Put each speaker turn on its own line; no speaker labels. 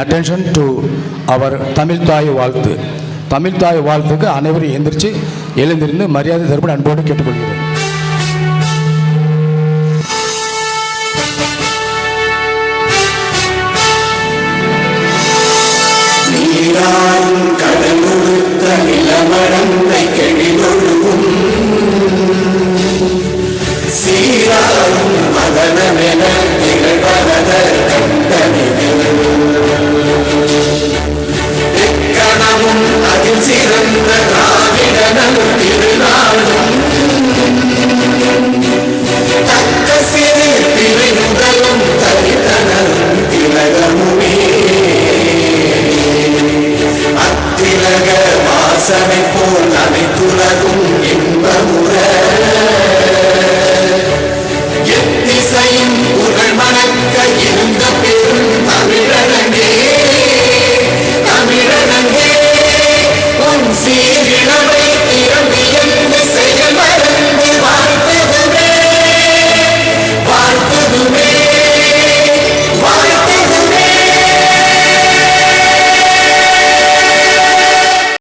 Attention to our Tamil தாய் வாழ்த்து. தமிழ் தாய் வாழ்த்துக்கு அனைவரும் எந்திரிச்சு எழுந்திருந்து மரியாதை தருப்படி அன்போடு கேட்டுக்கொள்கிறேன்.
நீராறும் மதனமென நிகழ்வத வாசனை போல் அனைத்துலகும் இன்பமுற எத்திசையும் புகழ் மணக்க இருந்த பெரும் தமிழனங்கே தமிழனங்கே உன் சீரி